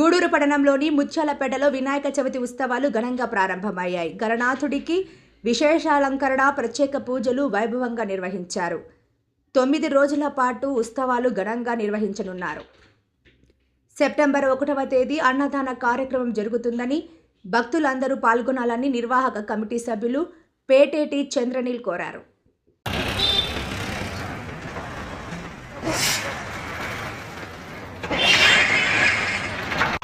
గూడూరు పట్టణంలోని ముత్యాలపేటలో వినాయక చవితి ఉత్సవాలు ఘనంగా ప్రారంభమయ్యాయి. గణనాథుడికి విశేషాలంకరణ ప్రత్యేక పూజలు వైభవంగా నిర్వహించారు. తొమ్మిది రోజుల పాటు ఉత్సవాలు ఘనంగా నిర్వహించనున్నారు. సెప్టెంబర్ ఒకటవ తేదీ అన్నదాన కార్యక్రమం జరుగుతుందని భక్తులందరూ పాల్గొనాలని నిర్వాహక కమిటీ సభ్యులు పేటేటి చంద్రనీల్ కోరారు.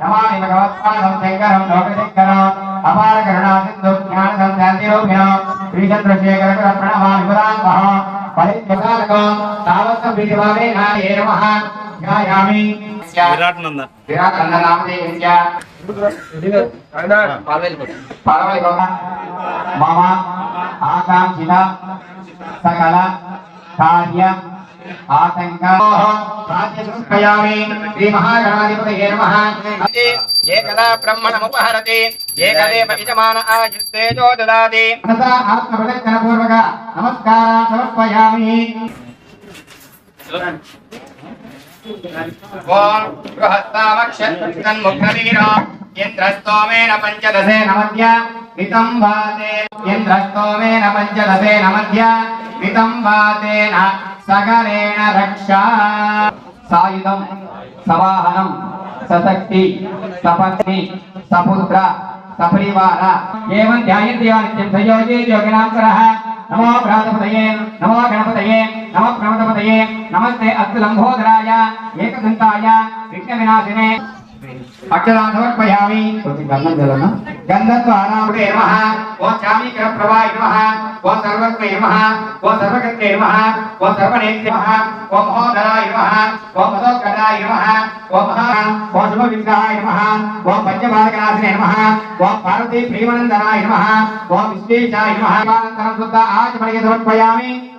నమామి భగవత్పాదం శంకరం లోకశంకరం అపార కరుణా సింధు జ్ఞాన సంశాంతిరూపిణో శ్రీచంద్రశేఖర గుర ప్రణమామి పురాంతః పరిత్యకాలకో తావత్త ప్రీతిభావే నాయే నమః. ధ్యాయామి విరాట్ నంద విరాట్ నామదేవ్య పరమలిగో మమ ఆకాంక్షిత సకల కార్య ఆతంక శ్రీ మహాగణాధిపతయే నమః ఏకదా బ్రహ్మణముపహరతి ఏకదేవ యజమాన ఆయుస్తేజో దదాతి మనసా ఆత్మప్రదక్షిణ పూర్వక నమస్కారాన్ సమర్పయామి ఓం బృహస్తామక్షన్ముఖవీర ఇంద్రస్తోమేన పంచదశేన మధ్య వితం వాతే ఇంద్రస్తోమేన పంచదశేన మధ్య వితం వాతేన సగరేణ రక్షా సాయుధం సవాహనం సశక్తి సపత్ని సపుత్ర సపరివార ఏవం ధ్యాయంతి యో నిత్యం సంయోజే యోగినాంకరః నమో ప్రాతపతయే నమో ప్రమదపతయే నమస్తే అస్తు లంబోదరాయ ఏకదంతాయ విఘ్న వినాశినే అక్షరాన్ సమర్పయామి గంధం జలన గంధద్వారాముడే నమః ఓ చామీకర ప్రభాయ నమః ఓ సర్వత్వే నమః ఓ సర్వగత్వే నమః ఓ సర్వనేత్రే నమః ఓ మహోదరాయ నమః ఓ మహోత్కరాయ నమః ఓ మహా ఓ శుభ విగ్రహాయ నమః ఓ పంచబాలకనాశనే నమః ఓ పార్వతీ ప్రియమనందనాయ నమః ఓ విశ్వేశాయ నమః అనంతరం శుద్ధ ఆచమణికి సమర్పయామి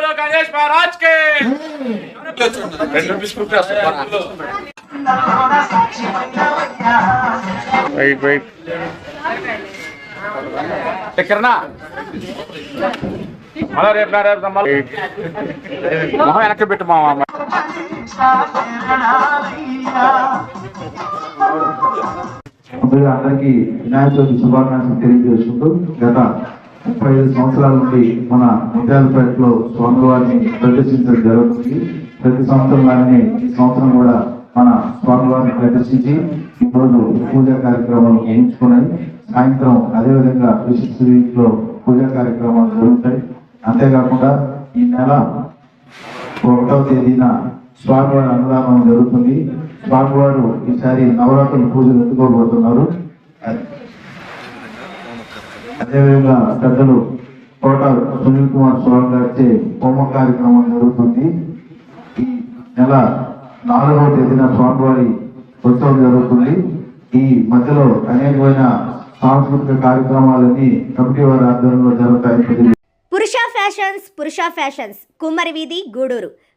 బోలో గణేష్ మహారాజ్ కే రైట్ మళ్ళా రేపు నా రేపు మొహం వెనక్కి పెట్టు మా మామ అందరికీ వినాయక చవితి శుభాకాంక్షలు తెలియజేసుకుంటూ గత ముప్పై ఐదు సంవత్సరాల నుండి మన ముత్యాలపేటలో స్వామివారిని ప్రదర్శించడం జరుగుతుంది. ప్రతి సంవత్సరం లాగానే ఈ సంవత్సరం కూడా మన స్వామివారిని ప్రదర్శించి ఈరోజు పూజా కార్యక్రమాలు ఎంచుకున్నాయి సాయంత్రం అదేవిధంగా విశిష్ట లో పూజా కార్యక్రమాలు జరుగుతాయి. అంతేకాకుండా ఈ నెల ఒకటవ తేదీన స్వామివారి అన్నదానం జరుగుతుంది. స్వామివారు ఈసారి నవరాత్రుల పూజలు ఎత్తుకోబోతున్నారు అదేవిధంగా పెద్దలు కోట సునీల్ కుమార్ స్వామి గారిచే హోమ కార్యక్రమం జరుగుతుంది. ఈ నెల నాలుగవ తేదీన స్వామివారి ఉత్సవం జరుగుతుంది. ఈ మధ్యలో అనేకమైన సాంస్కృతిక కార్యక్రమాలన్నీ కమిటీ వారి ఆధ్వర్యంలో జరుగుతాయని పురుష ఫ్యాషన్స్ పురుష ఫ్యాషన్స్ కుమ్మరి వీధి గూడూరు.